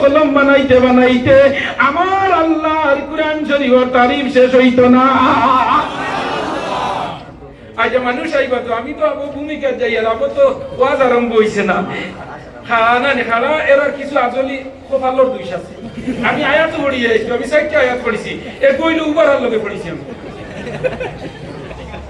কলম বানাইতে বানাইতে, আমার আল্লাহর কুরআন শরীফের তারিফ শেষ হইতো না। আজ মানুষ আইবা তো, আমি তো আবো ভূমিকা যাই আর আবো তো ওয়াজ আরম্ভ হইছে না। খানা নে খানা এরা কিছু আজলি কপালর দুইশ আছে। আমি আয়াত পড়ি যাইছি আমি সাইটটা আয়াত পড়িছি। এ কইলো উবার লগে পড়িছি আমি।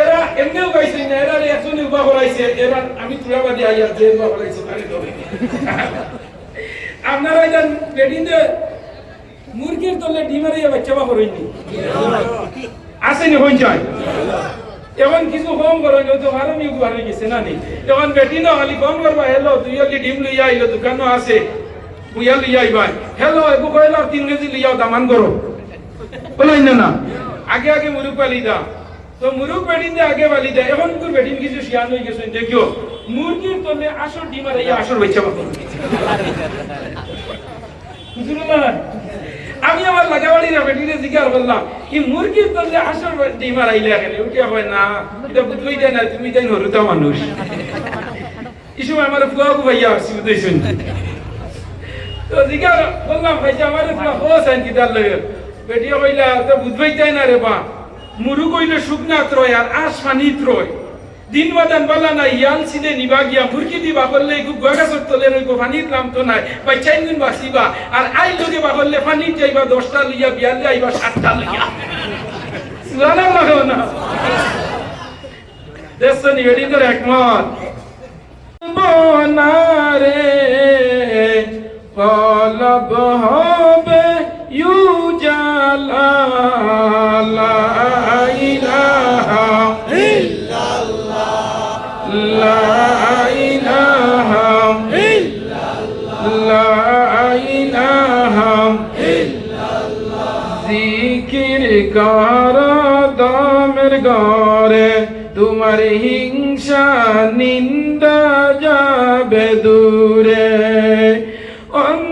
এরা এমনিও গাইছে না, এরা একজন উবা করাইছে। এরা আমি তুলাবাদী আইয়ার যে উবা করাইছে, তারে ধরে। আপনারা এটা বেডিন মুরগির তলে ডিমারে বাচ্চা বা করেননি? আসেনি, হইন যায়। এখন কিছু কম করো তো আরও নিউ বাড়ি গেছে, না নি? এখন বেটি না খালি কম করবা, হেলো, তুই হলি ডিম লইয়া আইলো দোকানও আছে। বুয়া লইয়া আইবা হেলো, এবু কইলা তিন কেজি লইয়াও দামান করো। বলো না না। আগে আগে মুরুক পালি দা। তো মুরুক বেডিন দে আগে পালি দে, এখন তোর বেডিন কিছু শিয়ান হয়ে গেছে দেখিও মুরগির তলে আসর ডিম আর এই আসর বাচ্চা বাবা আমি আমার লাগাবাড়ি না বেটিরে জিজ্ঞাসা করলাম, কি মুরগির তলে আসর ডিমার আইলে এখানে? উঠিয়া হয় না, এটা বুঝবই দেয় না, তুমি তাই হরুতা মানুষ। সময় আমার ফুয়াকু ভাইয়া আসছি বুঝতেছেন তো জিজ্ঞাসা বললাম ভাইয়া, আমার তোমার হোস আইন লাগে? বেটিয়া কইলা, তো বুঝবই দেয় না রে বা। মুরু কইলে শুকনা ত্রয় আর আশ পানি ত্রয়। দিন বাদান বালা না ইয়াল সিদে নিবা গিয়া মুরগি দিবা করলে একটু গগাছর তলে রইব পানির নাম তো নাই বা চাই দিন বাঁচিবা। আর আই লগে বা করলে পানির যাইবা, দশটা লইয়া বিয়ালে আইবা, সাতটা লইয়া। জানা লাগো না। দেশ নিবেদিত একমত বনারে কলব হবে ইউজালা লা কর দমের ঘরে তোমার হিংসা নিন্দা যাবে দূরে। অন্ধকার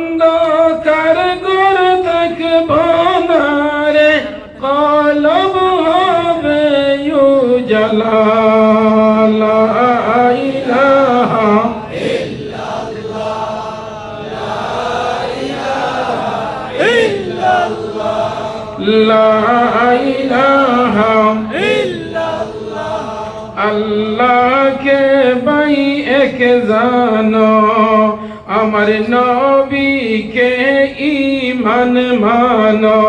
আমার নবীকে ইমান মানো।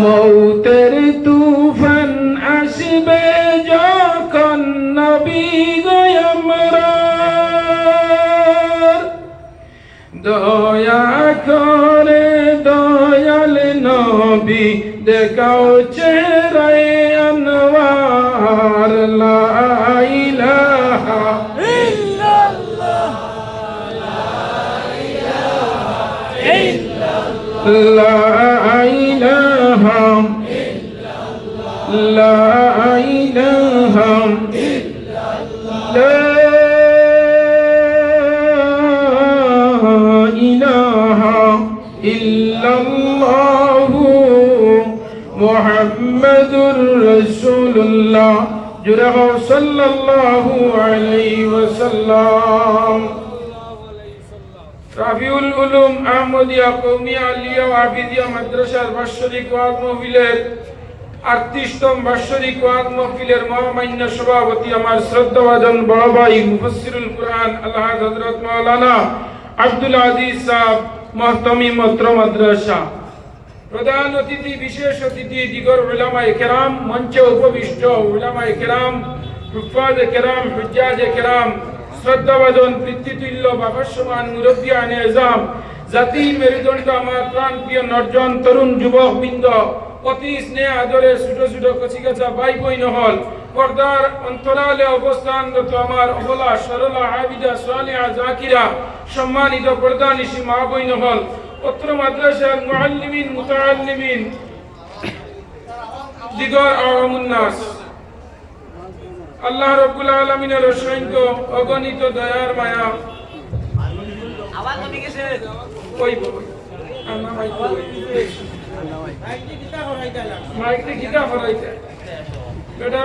মৌতের তুফান আসবে যখন নবী গয়মরা দয়া করে দয়াল নবী দেখাও লা ইলাহা লা ইলাহা লা ইলাহা ইল্লাল্লাহু মুহাম্মাদুর রাসূলুল্লাহ জুরাহ সাল্লাল্লাহু আলাইহি ওয়াসাল্লাম রাফিউল উলুম আহমদিয়া কৌমিয়া আলিয়া হাফিজিয়া মাদ্রাসার বাৎসরিক ওয়াজ মাহফিলের আটত্রিশতম বাৎসরিক ওয়াজ মহফিলের মহামান্য সভাপতি আমার শ্রদ্ধাভাজন বড় ভাই মুফসিরুল কোরআন আল্লাহ হজরত মাওলানা আব্দুল আজিজ সাহ মহতমি মত্র মাদ্রাসা। প্রধান অতিথি, বিশেষ অতিথি, দিগর উলামা কেরাম, মঞ্চে উপবিষ্ট উলামা কেরাম হুফাজ কেরাম, হুজ্জাজ কেরাম শ্রদ্ধাভাজন পৃথিতুল্য বাবসমান মুরব্বিয়ান, এজাম জাতির মেরুদণ্ড, আমার প্রাণ প্রিয় নর্জন, তরুণ যুবক বৃন্দ অতি স্নেহ আদরে ছোট ছোট কচিকাচা বাই বই নহল পর্দার অন্তরালে অবস্থানরত আমার অবলা, সরলা, আবিদা সোয়ালিয়া জাকিরা, সম্মানিত পর্দা নিশি মা বই নহল পত্র মাদ্রাসার মুআল্লিমিন, মুতাআল্লিমিন, দিগর আওয়ামুন্নাস আল্লাহ রাব্বুল আলামিনের অসংখ্য অগণিত দয়ার মায়া। মাইক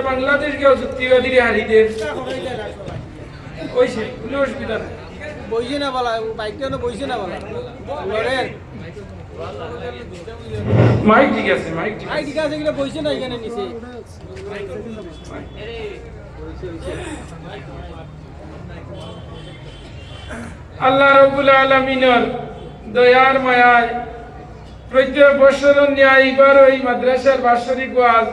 বাংলাদেশ যুক্তিবাদী কইছে কোনো অসুবিধা নেই। বইছে না বলা বাইকটা না বইছে না বলা। লড়েন। মাইক ঠিক আছে মাইক ঠিক আছে। ঠিক আছে বইছে না এখানে নিচে। আল্লাহ রবুল আলমিনের দয়ার মায়ায় প্রত্যেক বছর ন্যায় এবার ওই মাদ্রাসার বাৎসরিক ওয়াজ।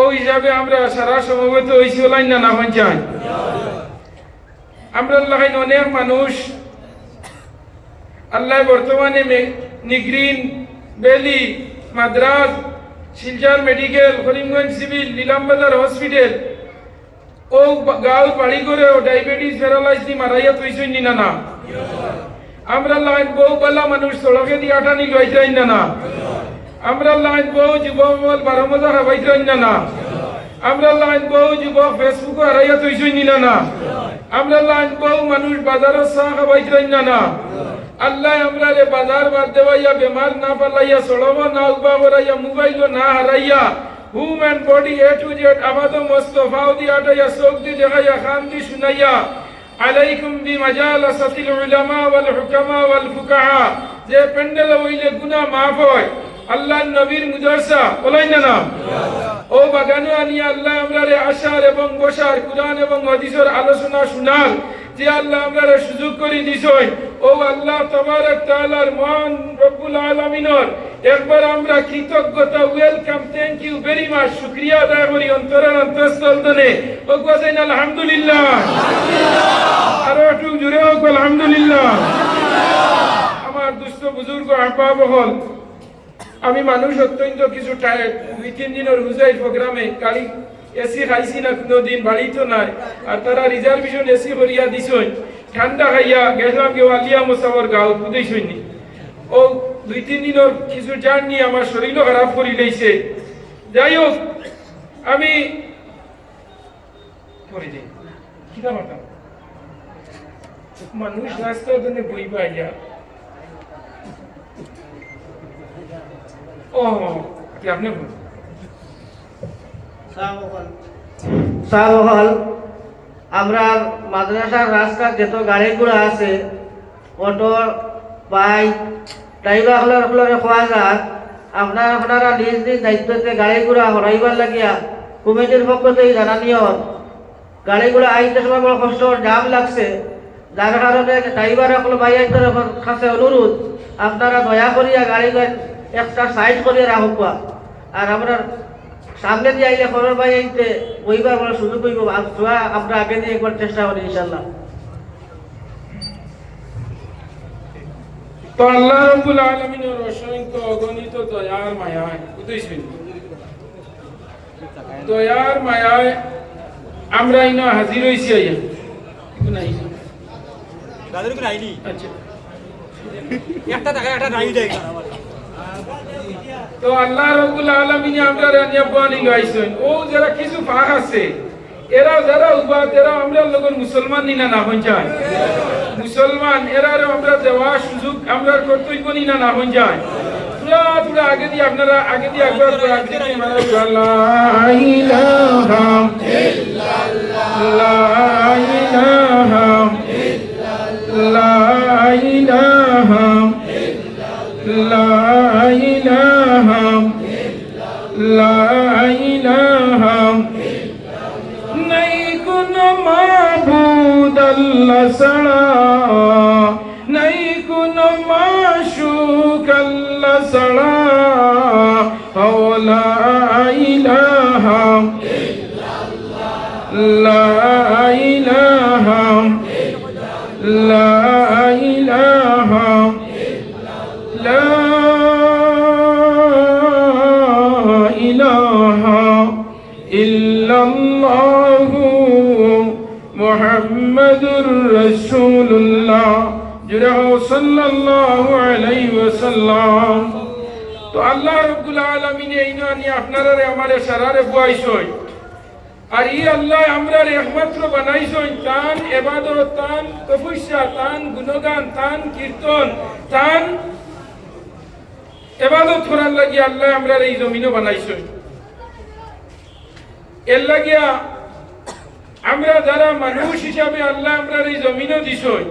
ও হিসাবে আমরা সারা সমবেত হয়েছি ওলাই না না পঞ্চায়েত আমরা লাগাইন অনেক মানুষ। আল্লাহ বর্তমানে নিগ্রিন বেলি Madras Silchar medical, Karimganj civil, Nilambazar hospital ও গাল পাড়ি করে ও ডায়াবেটিস প্যারালাইজ দি মারাইয়া তুইছই নি না না আমরা লাইন বউ বালা মানুষ, সড়কে দিয়ে আটানি লইছাই না না আমরা লাইন বউ যুবমল বারো মজা হাবাইছই না না আমরা লাইন বউ যুবক ফেসবুক হারাইয়া তুইছই নি না। আমরা লাইন বউ মানুষ বাজারের চা খাবাইছই না না। আল্লাহ আমরা রে বাজার বাদ দেওয়াইয়া বেমার না পালাইয়া সড়ব না, উবা করাইয়া, মোবাইল না হারাইয়া হুম and body A to Z আবাদ মোস্তফাও দি আটাইয়া, চোখ দি দেখাইয়া, খান দি শুনাইয়া। আলাইকুম বি মাজালাসাতিল উলামা ওয়াল হুকামা ওয়াল ফুকাহা। যে পেন্ডেল হইলে গুনাহ মাফ হয়। আল্লাহ নবীর মুদরসা, বলাই না না? ও বাগানো আনিয়া আল্লাহ, আমরারে আশার এবং বসার কুরআন এবং হাদিসের আলোচনা শোনার। যে আল্লাহ আমরারে সুযোগ করে দিছই ও আল্লাহ তাবারক তাআলার মহান রব্বুল আলামিনের। একবার আমরা কৃতজ্ঞতা welcome thank you very much শুকরিয়া আদায় করি অন্তরের অন্তঃস্থল দনে ও গোসাইন আলহামদুলিল্লাহ। আরও একটু জুড়ে হোক, আলহামদুলিল্লাহ। আমার দুস্থ বুজুর্গ আহবাব হল আমি মানুষ অত্যন্ত কিছু দুই তিন দিনের হুজাই প্রোগ্রামে কালি এসি খাইছি না কোনো দিন বাড়িতো নাই। আর তারা রিজার্ভেশন এসি করিয়া দিছই। ঠান্ডা খাইয়া গেলাম কেউ আলিয়া মোসাবর গাঁও বুঝেছই ও দুই তিন দিনের কিছু জার্নি আমার শরীরও খারাপ করি লইছে যাই হোক, আমি করে দিই মানুষ রাস্তার জন্য বই পাইয়া ও কি আপনি সাবহল আমরা মাদ্রাসার রাস্তার যত গাড়িগুলো আছে অটো বাইক ড্রাইভার হলরে খোয়া যায়, আপনার আপনারা নিজ নিজ দায়িত্বতে গাড়িগুলা হরাইবার লাগিয়া কমিটির পক্ষ থেকে জানানিও গাড়িগুলো আইতে সময় বড় কষ্ট, জাম লাগছে। যার কারণে ড্রাইভার সকল বাইকের কাছে অনুরোধ, আপনারা দয়া করিয়া গাড়িগুলো একটা সাইড করিয়া রাখুক আর আমরা সামনে দিয়ে আইলে খবর পাই আইতে ওইবার আমরা সুযোগ হইব চোয়া আমরা আগে দিয়ে একবার চেষ্টা করি ইনশাল্লাহ তো আল্লাহ রাব্বুল আলামিনের অসংখ্য অগণিত দয়ার মায়ায় বুঝেছেন দয়ার মায়ায় আমরা ইনা হাজির হইছি আইয়া। কিন্তু নাই দাদুর করে আইলি আচ্ছা। একটা টাকা একটা নাই দেয়। তো আল্লাহ রাব্বুল আলামিন আমরা রানিয়া বানি গাইছেন। ও যারা কিছু ফাঁক আছে, এরা যারা উবাদ, এরা আমরা লগন মুসলমান নিনা না হন যায়। মুসলমান, এরা আমরা দেওয়া সুযোগ আমরা কর্তব্য নিনা না হন যায়। পুরা পুরা আগে দিয়ে আপনারা, আগে দিয়ে একবার আগে দিয়ে নাই কোন মাহবুদ আল্লাহ সাড়া মুহাম্মাদুর রাসূলুল্লাহ জুড়ে সাল্লাল্লাহু আলাইহি ওয়াসাল্লাম। তো আল্লাহ রাব্বুল আলামিন এই নানি আপনারা আমারে সারারে বুয়াইছই। আর ই আল্লাহ আমরা একমাত্র বানাইছই, তান এবাদত, তান তপস্যা, তান গুণগান, তান কীর্তন, তান এবাদত করার লাগি আল্লাহ আমরা এই জমিনও বানাইছই। এর লাগিয়া আমরা যারা মানুষ হিসাবে আল্লাহ আমরা এই জমিনও দিছই,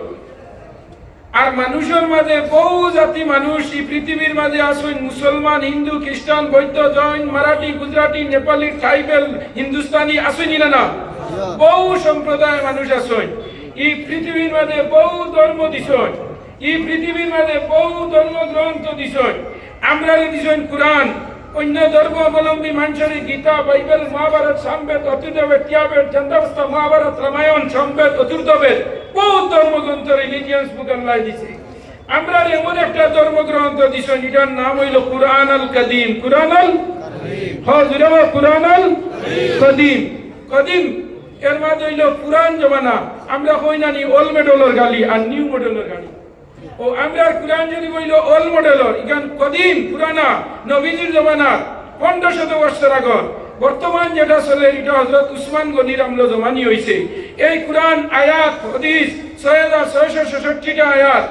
আর মানুষের মাঝে বহু জাতি মানুষ এই পৃথিবীর মাঝে আসুন মুসলমান, হিন্দু, খ্রিস্টান, বৌদ্ধ, জৈন, মারাঠি, গুজরাটি, নেপালি, ট্রাইবেল, হিন্দুস্তানি আসুনি না না? বহু সম্প্রদায় মানুষ আসুন এই পৃথিবীর মাঝে বহু ধর্ম দিছন এই পৃথিবীর মাঝে বহু ধর্ম গ্রন্থ দিছন আমরা দিছন কোরআন। অন্য ধর্ম অবলম্বী মানুষের গীতা, বাইবেল, মহাভারত, সামবেদ অতুর্বেদ ত্যাবেদ চন্দ্রাবস্থা, মহাভারত, রামায়ণ, সম্বেদ অতুর্বেদ বহু ধর্মগ্রন্থ রিলিজিয়ান্স বুক আল্লাহ দিছে। আমরা এমন একটা ধর্মগ্রন্থ দিছ এটার নাম হইল কুরআন আল কদিম কুরআন আল হজরে কুরআন আল কদিম কদিম এর মাঝে হইল পুরান জমানা। আমরা কই নানি ওল্ড মডেলের গাড়ি আর নিউ মডেলের গাড়ি ও আমরা কুরআন যদি বইল ওল্ড মডেলের ইখান কদিম পুরানা নবীজির জমানা পনেরো শত বছর আগর, বর্তমান যেটা চলে এটা হজরত উসমান গনির আমলো জমানি হয়েছে এই কুরআন আয়াত, হদিস, ছয় হাজার ছয়শো আয়াত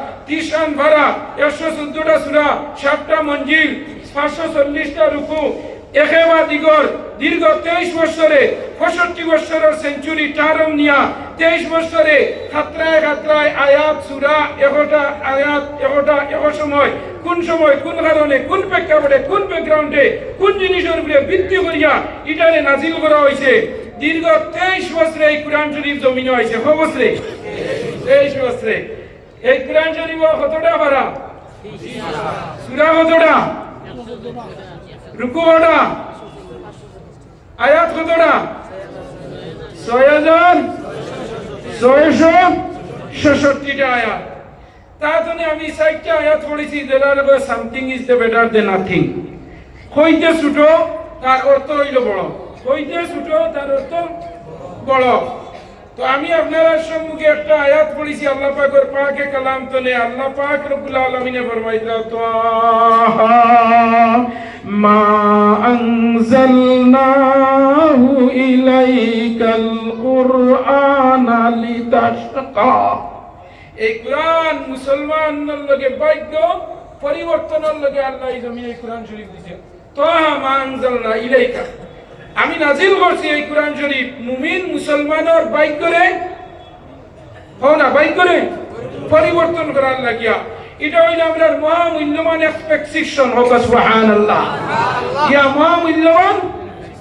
রান ভাড়া, একশো চোদ্দটা সুরা, সাতটা মঞ্জিল, পাঁচশো চল্লিশটা রুকু একেবা দিগর দীর্ঘ তেইশ বছরে, পঁয়ষট্টি বছরের সেঞ্চুরি টারম নিয়া তেইশ বছরে খাত্রায় খাত্রায় আয়াত সুরা এগোটা আয়াত এগোটা এগো সময় কোন সময়, কোন কারণে, কোন প্রেক্ষাপটে, কোন ব্যাকগ্রাউন্ডে কোন জিনিসের উপরে ভিত্তি করিয়া ইটারে নাজিল করা হয়েছে দীর্ঘ তেইশ বছরে এই কোরআন শরীফ জমিনে হয়েছে ক বছরে? তেইশ বছরে। এই কোরআন শরীফ কতটা ভাড়া সুরা কতটা? রুকু কটা আয়াত কতটা? ছয় হাজার ছয়শো ছেষট্টিটা আয়াত। তাহলে আমি চারটা আয়াত পড়েছি যেটা something is the better they nothing হইতে ছোট, তার অর্থ হইল বড়। হইতে ছোট, তার অর্থ বড়। তো আমি আপনার সম্মুখে একটা আয়াত পড়েছি, আল্লাহ পাকের পাকে কালাম তনে আল্লাহ পাক রব্বুল আলামিনে ফরমাইলা তো মা আনজালনাহু ইলাইকাল কুরআনা লিতাশকা। এই কোরআন মুসলমানের লগে ভাগ্য পরিবর্তনের লগে আল্লাহ এই জমিনে কোরআন শরীফ দিছে তো মা আনজালনা ইলাইকা। আমি নাজিল করছি এই কোরআন শরীফ। মুমিন মুসলমানের করে, হও না, বাইক করে পরিবর্তন করার লাগিয়া। এটা হইল আমরা মহামূল্যবান এক্সপেকশন হোক, সুবহানাল্লাহ। ইয়া মহামূল্যবান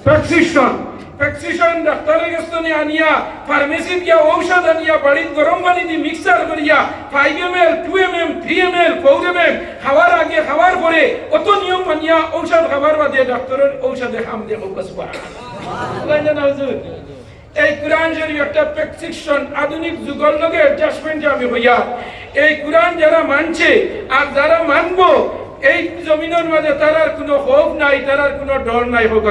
প্রেসক্রিপশন প্রেসক্রিপশন ডাক্তারের কাছে নিয়ে আনিয়া ফার্মেসি গিয়া ঔষধ আনিয়া, বাড়িত গরম পানি দিয়ে মিক্সার করিয়া five M L two M M three M L four M M খাওয়ার আগে, খাওয়ার পরে অত নিয়ম মানিয়া ঔষধ খাবার বাদে ডাক্তারের ঔষধে খাম দিয়ে হোক সুবহানাল্লাহ এই কোরআন শরীফ একটা প্রেসক্রিপশন আধুনিক যুগের লগে অ্যাডজাস্টমেন্ট আমি হইয়া, এই কোরআন যারা মানছে আর যারা মানবো এই জমিনের মাঝে তারার কোনো ক্ষোভ নাই তারার কোনো ডর নাই হোক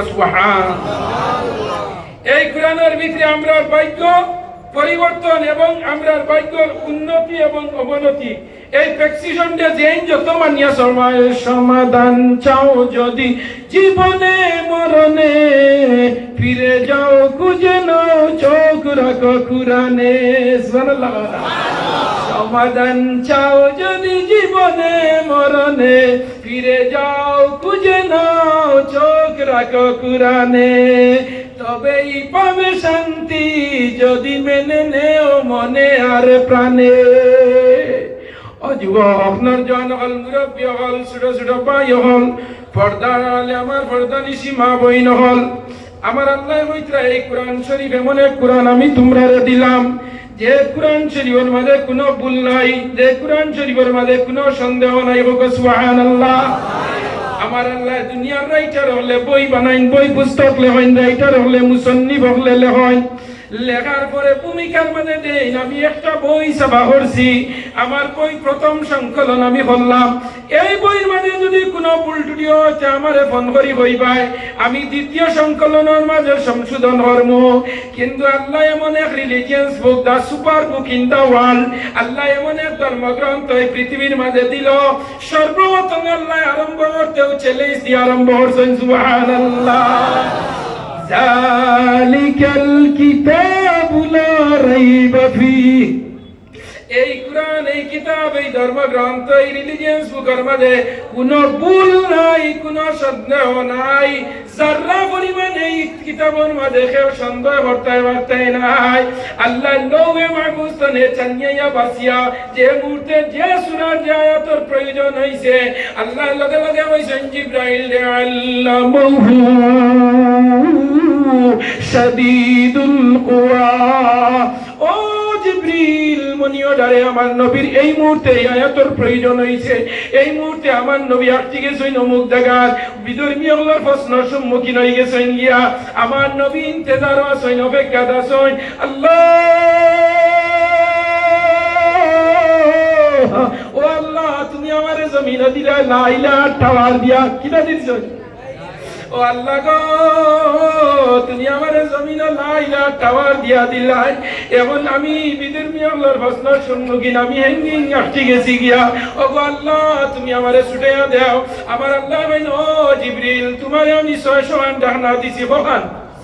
এই কোরআনের ভিতরে আমরা ভাগ্য পরিবর্তন এবং আমরা ভাগ্যর উন্নতি এবং অবনতি। এই প্রেসক্রিপশনটা যেন যত মানিয়া সময়, সমাধান চাও যদি। জীবনে, মরণে ফিরে যাও, খুঁজে নাও, চোখ রাখো কুরানে সুবহানাল্লাহ। সমাধান চাও যদি জীবনে, মরণে, ফিরে যাও, খুঁজে নাও, চোখ রাখো কুরানে তবেই পাবে শান্তি, যদি মেনে নেও মনে আর প্রাণে। যুবক আপনার জন হল, মুরব্বী হল, ছোট ছোট ভাই হল পর্দা আলে আমার পর্দা নিশি মা বইন হল। আমার আল্লাহ মৈত্রা, এই কোরআন শরীফ এমন এক কোরআন আমি তোমরা দিলাম। যে কোরআন শরীফের মাঝে কোনো ভুল নাই, যে কোরআন শরীফের মাঝে কোনো সন্দেহ নাই হোক সুবহানাল্লাহ। আমার আল্লাহ দুনিয়ার রাইটার হলে বই বানাইন, বই পুস্তক লেহন রাইটার হলে মুসন্নি হলে লেখেন লেখার পরে ভূমিকার মানে দেন আমি একটা বই সাবা করছি। আমার বই প্রথম সংকলন আমি করলাম। এই বইয়ের মাঝে যদি কোনো ভুল টুটি হচ্ছে, আমারে ফোন করি বই পায়। আমি দ্বিতীয় সংকলনের মাঝে সংশোধন কর্ম কিন্তু আল্লাহ এমন এক religions book the super book in the world Allah এমন এক ধর্মগ্রন্থ এই পৃথিবীর মাঝে দিল। সর্বপ্রথম আল্লাহ আরম্ভ করতেও চ্যালেঞ্জ দিয়ে আরম্ভ করছেন, সুবহানাল্লাহ। ذلك الكتاب لا ريب فيه. এই কোরআন, এই কিতাব, এই ধর্মগ্রন্থ, এই রিলিজিয়ান্স বুকের মাঝে কোনো ভুল নাই, কোনো সন্দেহ নাই। যারা পরিমাণ এই কিতাবের মাঝে কেউ সন্দেহ করতে পারতে নাই। আল্লাহ নৌয়ে মাহফুস্তনে চানিয়া বাসিয়া যে মুহূর্তে যে সুরার, যে আয়াতর প্রয়োজন হইছে আল্লাহ লগে লগে হইছেন জিব্রাইল রে আল্লামাহু শাদীদুল কুওয়া ও মনিও ডারে, আমার নবীর এই মুহূর্তে এই আয়াতর প্রয়োজন হইছে। এই মুহূর্তে আমার নবী আটটি গেছেন অমুক জায়গার বিধর্মীয় হলোর প্রশ্ন সম্মুখীন হয়ে গেছেন গিয়া। আমার নবী ইন্তেজার আছেন অপেক্ষা আছেন আল্লাহ! ও আল্লাহ, তুমি আমারে জমিনে দিলা লাইলা টাওয়ার দিয়া কিনা দিছ? ও আল্লাহ গো, তুমি আমার জমিন লাইলা টাওয়ার দিয়া দিলাই। এখন আমি বিদের আল্লাহর ফসলার সম্মুখীন আমি হ্যাঙ্গিং আটকে গেছি গিয়া। ও গো আল্লাহ, তুমি আমারে ছুটাইয়া দেও। আমার আল্লাহ ও জিবরিল, তোমারে আমি ছয় সমান ডাকনা দিছি বহান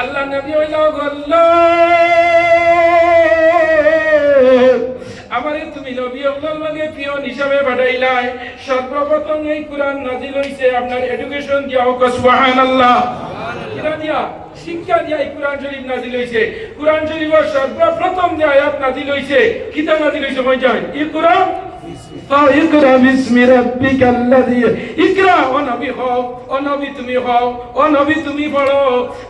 আল্লাহ নবী হইল গল্লা। আমারে তুমি নবী আল্লাহর লগে পিয়ন হিসাবে পাঠাইলাই সর্বপ্রথম এই কোরআন নাজিল হইছে আপনার এডুকেশন দিয়া হোক, সুবহানাল্লাহ। কিরা দিয়া, শিক্ষা দিয়া এই কোরআন শরীফ নাজিল হইছে। কোরআন শরীফের সর্বপ্রথম যে আয়াত নাজিল হইছে, কিতা নাজিল হইছে কই যায় এই কোরআন ইকরা বিসমি রাব্বিকা আল্লাযী ইকরা ও নবী হও ও নবী তুমি হও ও নবী তুমি পড়ো।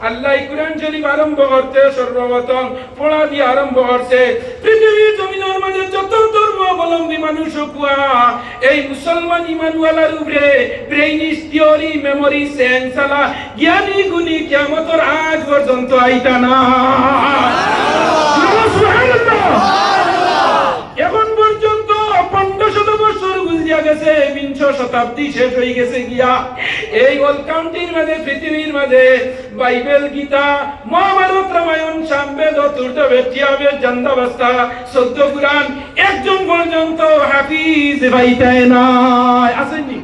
আল্লাহ এই কোরআন শরীফ আরম্ভ করতে সর্বপ্রথম পড়া দিয়ে আরম্ভ করছে। পৃথিবীর জমিনের মাঝে যত ধর্ম অবলম্বী মানুষ কুয়া এই মুসলমান ইমানওয়ালার উপরে ব্রেইনিস থিওরি মেমোরি সেন্স আলা জ্ঞানী গুণী কিয়ামতের আজ পর্যন্ত আইতা না। সুবহানাল্লাহ। গেছে, বিংশ শতাব্দী শেষ হয়ে গেছে গিয়া। এই ওয়ার্ল্ড কাউন্টির মাঝে, পৃথিবীর মাঝে বাইবেল, গীতা, মহাভারত, রামায়ণ, সামবেদ তুর্ত বেটিয়াবেদ জন্দাবস্থা সদ্য কুরআন একজন পর্যন্ত হাফিজ ভাইটায় নাই। আসেননি?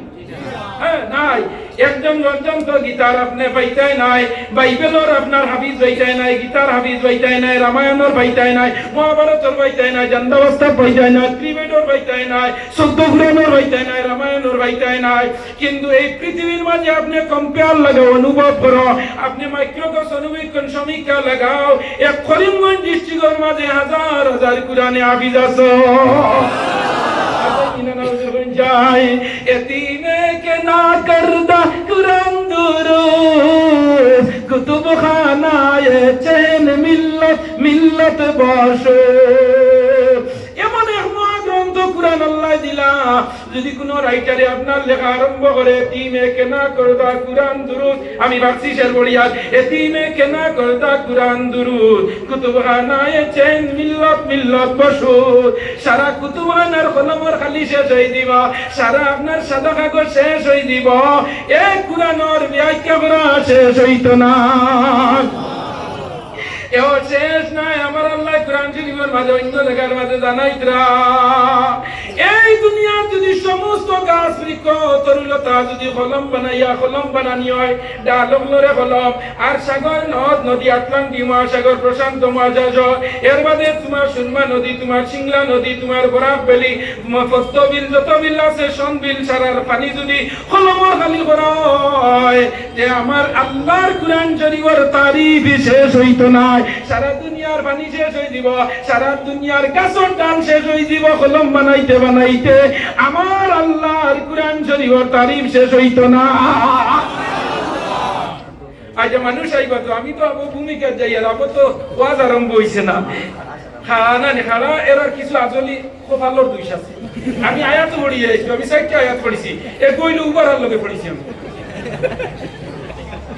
হ্যাঁ নাই। একজন পর্যন্ত গীতার আপনি পাইতাই নাই, বাইবেলর আপনার হাফিজ পাইতাই নাই, গীতার হাফিজ পাইতাই নাই, রামায়ণর পাইতাই নাই, মহাভারতর পাইতাই নাই জান্দাবস্থার পাইতাই নাই, ত্রিবেদর পাইতাই নাই চোদ্দ পুরাণর পাইতাই নাই, রামায়ণর পাইতাই নাই। কিন্তু এই পৃথিবীর মাঝে আপনি কম্পেয়ার লাগাও, অনুভব করো। আপনি মাইক্রোকস অনুবীক্ষণ সমীক্ষা লাগাও। এক করিমগঞ্জ ডিস্ট্রিক্টের মাঝে হাজার হাজার কোরআনে হাফিজ আছে। যায়, এতিমে না করদা কুরআন দুরুস কুতুব খানায়ে চেন মিল্লত মিল্লত বসো কুরআন আল্লাহ দিলা। যদি কোন রাইটারে আপনার লেখা আরম্ভ করে এতিমে কে না করদা কুরআন দুরুস আমি ভাবছি শের বলিয়ার এতিমে কে না করদা কুরআন দুরুস কুতুব খানায়ে চেন মিল্লত মিল্লত বসো সারা কুতুবানার কলমর খালি শেষ হয়ে দিব, সারা আপনার সাদা কাগজ শেষ হয়ে দিব। এক কুরানোর ব্যাখ্যা করা শেষ হইতো না। শেষ নাই, আমার আল্লাহ কোরআন শরীফের মাঝে, অন্য জায়গার মাঝে এই দুনিয়ার যদি সমস্ত গাছ বৃক্ষ, তরুলতা যদি কলম বানাইয়া, কলম বানানি হয় ডালরে কলম, আর সাগর, নদ, নদী, আটলান্টিক মহাসাগর, প্রশান্ত মহাসাগর, এর বাদে তোমার সুরমা নদী, তোমার সিংলা নদী, তোমার বরাক ভ্যালি তোমার বিল, যত বিল আছে, সন বিল, সারার পানি যদি কলমর খালি হয় যে আমার আল্লাহর কুরআন শরীফের তারিফ শেষ হইতো না সারা দুনিয়ার পানি শেষ হয়ে দিব সারা দুনিয়ার গাছর ডাল শেষ হয়ে দিব কলম বানাইতে বানাইতে। আমার আল্লাহর কুরআন শরীফের তারিফ শেষ হইতো না। আজ মানুষ আইবা তো, আমি তো আবো ভূমিকা যাই আর আবো তো, ওয়াজ আরম্ভ হইছে না। খানা নে খানা, এরার কিছু আজলি কপালর দুইশ আছে। আমি আয়াত পড়ি যাইছি আমি সাইটটা আয়াত পড়িছি। এ কইলো উবার লগে পড়িছি আমি।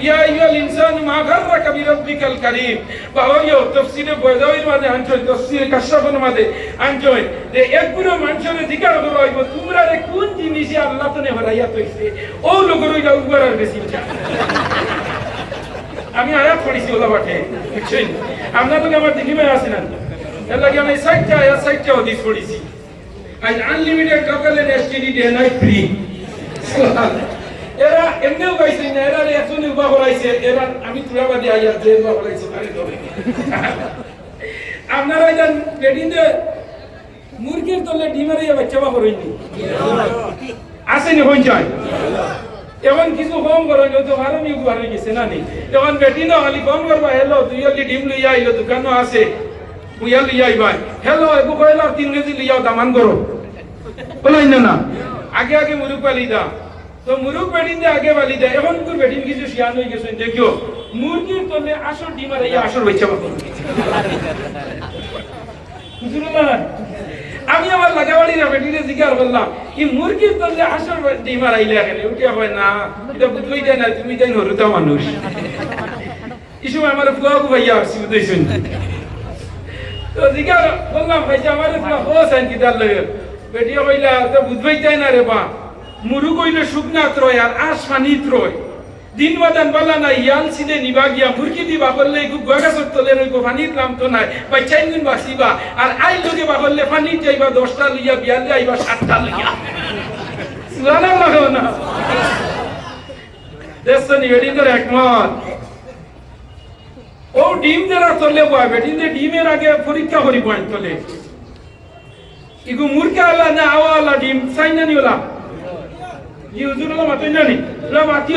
ইয়া আইয়ুহাল ইনসানু মা গাররাকা বিরাব্বিকাল কারীম। বাবা ইয়ো তাফসীরে বয়দাউর মাঝে আনছয় তাফসীরে কাশফের মাঝে আনছয় যে একগুলো মানুষের জিকার করা হইব তোমরা রে কোন জিনিসে ও লোকের ওইটা উবার আর আমি আয়াত পড়িছি ওলা বাটে বুঝছেন? আপনার তো আমার দেখিবে আছে না এর লাগে আমি সাইটটা, আয়াত সাইটটা হদিস পড়িছি। আজ আনলিমিটেড কাকালেন এসটিডি ডে নাইট ফ্রি এরা এমনিও গাইছে না এরা একজন উবা করাইছে, এরা আমি তুলাবাদী আয়াত যে উবা করাইছে, তারে ধরে। আপনারা জান বেডিন যে মুরগির তলে ডিমের বাচ্চা বা করেননি আসেনি হইন যায়? এখন কিছু কম করেন তো ভালো নিউ ভালো গেছে না নি? এখন বেটি না খালি কম করবা, হেলো, তুই হলি ডিম লইয়া আইলো দোকানও আছে বুয়া লইয়া আইবা হেলো এবু কইলা, তিন কেজি লইয়া দামান করো। বলো না না। আগে আগে মুরুক পালি দা তো মুরুক বেটিন দে আগে পালি দা এখন কুর বেটিন কিছু শিয়ান হয়ে গেছেন দেখিও, মুরগির তলে আসর ডিম আর ইয়া আসর বাকর বুঝলো আমি আমার লাগাবাড়ি না বেটিরে জিজ্ঞাসা করলাম, কি মুরগির তলে আসর ডিম আর আইলে এখানে? উঠিয়া হয় না, এটা বুঝবই দেয় না, তুমি যাই হরুতা মানুষ। এই সময় আমার ফুয়াকু ভাইয়া আসছি বুঝতেছেন তো জিজ্ঞাসা বললাম ভাই যে আমার তোমার হোস আন কি তার লাগে? বেটিয়া কইলা, তো বুঝবই যায় না রে বা মুরু কইলে শুকনা ত্রয় আর আশ পানি ত্রয়। দিন বাদান বালা না ইয়াল সিদে নিবা গিয়া মুরগি দিবা করলে গু গাছর তলে রইব পানির নাম তো নাই। বা চাইগুন বাসিবা আর আই লগে বা করলে পানির যাইবা, দশটা লইয়া বিয়ালে আইবা, সাতটা লইয়া। জানা লাগে না দেশনি বেডিন তোর একমত। ও ডিম যারা তলে বয় বেডিন যে ডিমের আগে পরীক্ষা করি বয় তলে। ইগু মুরগা আলা না আওয়া আলা ডিম সাইনা নি ওলা ই হুজুর ওলা না ওলা মাতি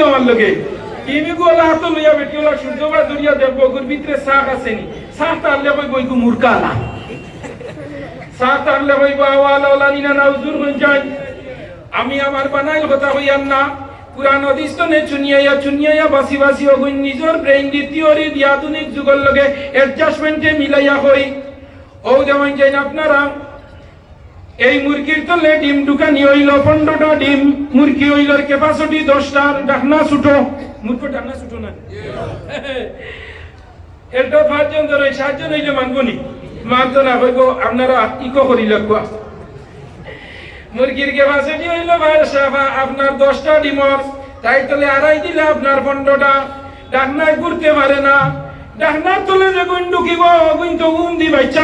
বেটি ওলা বা আছে নি। আমি আমার বানাইল কথা হইয়ান না। পুরান অধিস্তনে চুনিয়াইয়া চুনিয়াইয়া বাসি বাসি অগুন নিজর ব্রেইন দি থিওরি আধুনিক যুগর লগে অ্যাডজাস্টমেন্টে মিলাইয়া হই। ও যেমন যাই আপনারা এই মুরগির তলে ডিম ঢুকানি হইল, পনেরোটা ডিম। মুরগি হইল ক্যাপাসিটি দশটার ডাকনা ছুটো। মুরগো ডাকনা ছুটো না? এটা সাতজন হইলে মানবনি। মানতো না হইব আপনারা ইকো করি লাগবা। মুরগির ক্যাপাসিটি হইল আপনার দশটা ডিমর। তাই তলে আড়াই দিলে আপনার পনেরোটা। ডাকনায় ঘুরতে পারে না। ডাকনার তলে যখন ঢুকিব অগুন তো উম দি বাচ্চা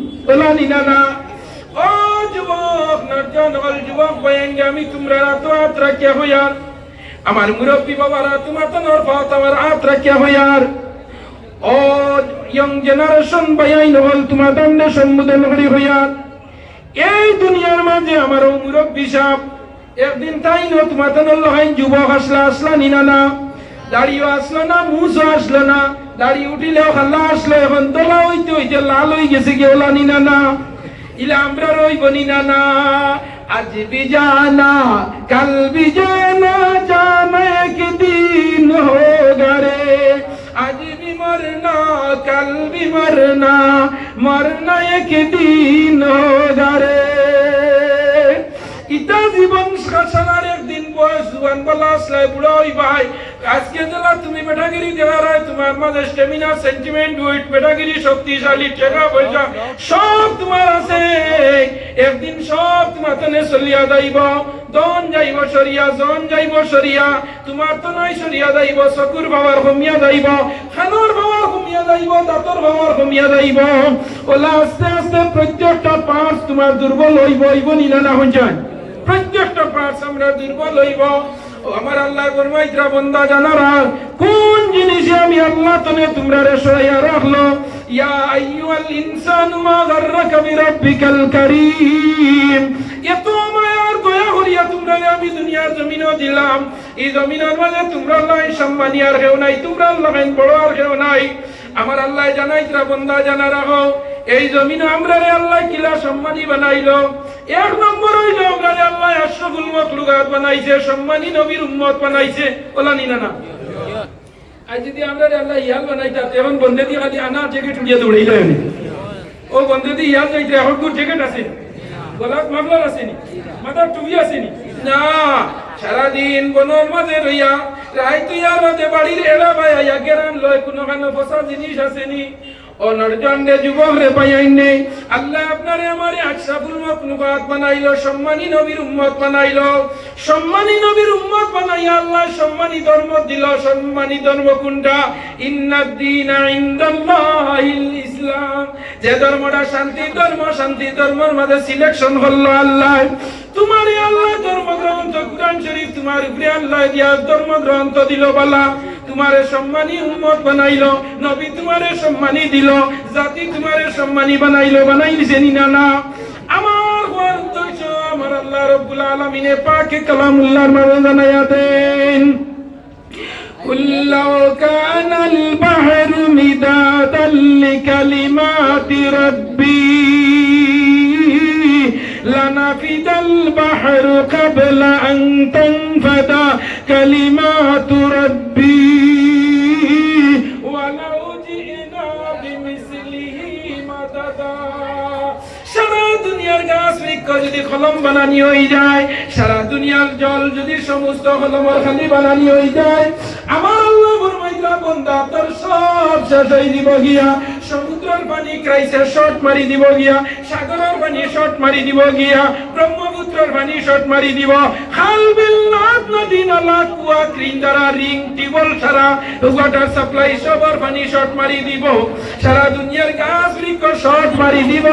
বলা নিনা ও যুবক নর্জন হল যুবক বয়াঙ্গে আমি তোমরা তো হাত রাখিয়া হইয়ার আমার মুরব্বী বাবারা তোমার তো নরফাত আমার হাত রাখিয়া হইয়ার ও ইয়ং জেনারেশন বয়াইন হল তোমার দণ্ডে সম্বোধন করি হইয়ার এই দুনিয়ার মাঝে আমার মুরব্বী সাপ একদিন তাই নো তোমার তো যুবক আসলা আসলা নিনা না দাড়িও আসলো না মুসও আসলো না দাড়ি উঠিলে খাল্লা আসলো, এখন তোলা হইতে হইতে লাল হয়ে গেছে কেউ লানি না না ইলে আমরা রইব নি না না আজ বি জানা কাল বি জানা কি দিন হোগা রে আজ বি মরনা কাল বি মরনা মরনা একদিন হোগা রে ইতা জীবন শাসনারে বয়স জুয়ান আসলে বুড়ো ভাই। আজকে জেলা তুমি বেটাগিরি দেওয়ার তোমার মাঝে স্টেমিনা সেন্টিমেন্ট উইট বেটাগিরি শক্তিশালী, টাকা পয়সা, সব তোমার আছে। একদিন সব তোমার তনে চলিয়া যাইব। দন যাইব সরিয়া জন যাইব সরিয়া। তোমার তো নয় সরিয়া যাইব চকুর বাবার কমিয়া খানোর বাবার বাবার ওলা আস্তে আস্তে প্রত্যেকটা পাঁচ তোমার দুর্বল হইব হইব নিলা না যায় প্রত্যেকটা আল্লাহ ফরমাইতরা বন্দা জানারা, কোন জিনিসে আমি আল্লাহ তনে তোমরা রে সরাইয়া রাখল? ইয়া আইয়ুহাল ইনসানু মা গাররাকা বিরাব্বিকাল কারীম। এত মায়ার দয়া করিয়া তোমরা আমি দুনিয়ার জমিনও দিলাম। এই জমিনের মাঝে তোমরা আল্লাহ সম্মানী আর কেউ নাই, তোমরা আল্লাহ বড় আর কেউ নাই। আমার আল্লাহ জানাইতরা বন্দা জানা রাখো এই জমিন আমরা রে আল্লাহ কিলা সম্মানী বানাইলো। এক নম্বর আমরা রে আল্লাহ আশরাফুল মখলুকাত বানাইছে, সম্মানী নবীর উম্মত বানাইছে। ওলা নিনা না। আজ যদি আমরা রে আল্লাহ ইয়াল বানাইতা এখন বন্ধে দিয়ে খালি আনা জ্যাকেট উড়িয়ে দৌড়াইলে ও বন্ধে দিয়ে ইয়াল যাইতে, এখন তোর জ্যাকেট আছে? গলাত মাফলার আসেনি মাথার টুপি আসেনি না, সারাদিন বনর মাঝে রইয়া, রায় তুই আর বাড়ির এলা ভাইয়া গেরান লয়, কোনো কেন ফসা জিনিস আসেনি। অনর্জন্ডে যুবক রে পাইয়াই নেই আল্লাহ আপনারে আমারে আশরাফুল মখলুকাত বানাইলো, সম্মানী নবীর উম্মত বানাইলো। সম্মানী নবীর উম্মত বানাইয়া আল্লাহ সম্মানী ধর্ম দিল, সম্মানী ধর্ম কোনটা? ইন্নাদ্দিনা ইনদাল্লাহিল ইসলাম। যে ধর্মটা শান্তি, ধর্ম শান্তি, ধর্মের মাঝে সিলেকশন হলো আল্লাহ। তোমার আল্লাহ ধর্মগ্রন্থ, কুরআন শরীফ তোমার উপরে আল্লাহ দিয়া ধর্মগ্রন্থ দিল বালা। তোমারে সম্মানী উম্মত বানাইলো নবী তোমারে সম্মানী দিল জাতি তোমারে সম্মানী বানাইলো বানাইছে নি না না আমার হওয়ার উদ্দেশ্য আমার আল্লাহ রব্বুল আলামিনে পাকে কালামুল্লাহর মাঝে জানাইয়া দেন قل لو كان البحر مدادا لكلمات ربي لنفد البحر قبل أن تنفد كلمات ربي ولو جئنا بمثله مددا সারা দুনিয়ার গাছ বৃক্ষ যদি কলম বানানি হয়ে যায় সারা দুনিয়ার জল যদি সমস্ত কলমর খালি বানানি হয়ে যায় আমার আল্লাহ ফরমাইলা বন্দা তোর সব শেষ হয়ে দিব গিয়া সমুদ্রের পানি ক্রাইসে শট মারি দিব গিয়া, সাগরের পানি শট মারি দিব গিয়া, ব্রহ্মপুত্রের পানি শট মারি দিব। খাল, বিল, নদ, নদী, নালা, কুয়া ক্রিন্দারা রিং, টিবল সারা ওয়াটার সাপ্লাই সবার পানি শট মারি দিব। সারা দুনিয়ার গাছ বৃক্ষ শট মারি দিব।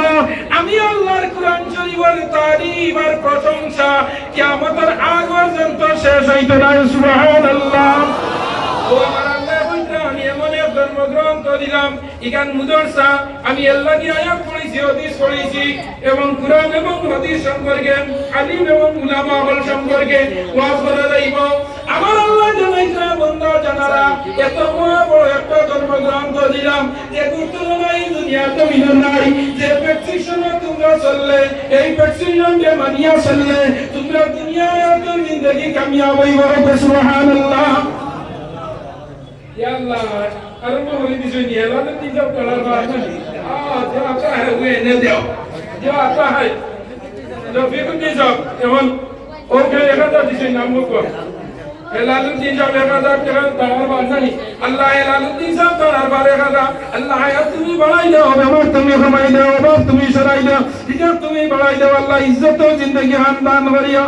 আমি আল্লাহর কোরআন শরীফের তারিফ আর প্রশংসা, কিয়ামতের আগ পর্যন্ত শেষ হইতে না সুবহানাল্লাহ। ও আমার পর্যন্ত দিলাম। ইখান মুদরসা আমি আল্লাহ আয়াত পড়েছি, হাদিস পড়েছি, এবং কুরআন এবং হাদিস সম্পর্কে, আলিম এবং উলামা হল সম্পর্কে ওয়াজ করা যাইব। আমার আল্লাহ জানাইছে, বন্ধু জানারা, এত বড় বড় একটা ধর্মগ্রন্থ দিলাম, যে গুরুত্বপূর্ণ দুনিয়া তো মিলন নাই। যে প্রেসক্রিপশনে তোমরা চললে, এই প্রেসক্রিপশনকে মানিয়া চললে, তোমরা দুনিয়ায় এত জিন্দগি কামিয়াব হইব। সুবহানাল্লাহ। ইয়া আল্লাহ। अरे मैं होली दिसो नहीं है लाने तीन जब कलर बार में आ जो आता है वे ने दो जो आता है जो फिर नहीं जब एवं ओके एक हजार दिसो नाम को हेलालुद्दीन जब एक हजार के दरार बार नहीं अल्लाह हेलालुद्दीन सब दरार बार एक हजार अल्लाह है तुम्हें बढ़ाई दो बेमर तुम्हें फरमाई दो बाप तुम्हें शराई दो ठीक है तुम्हें बढ़ाई दो अल्लाह इज्जत और जिंदगी हम दान करिया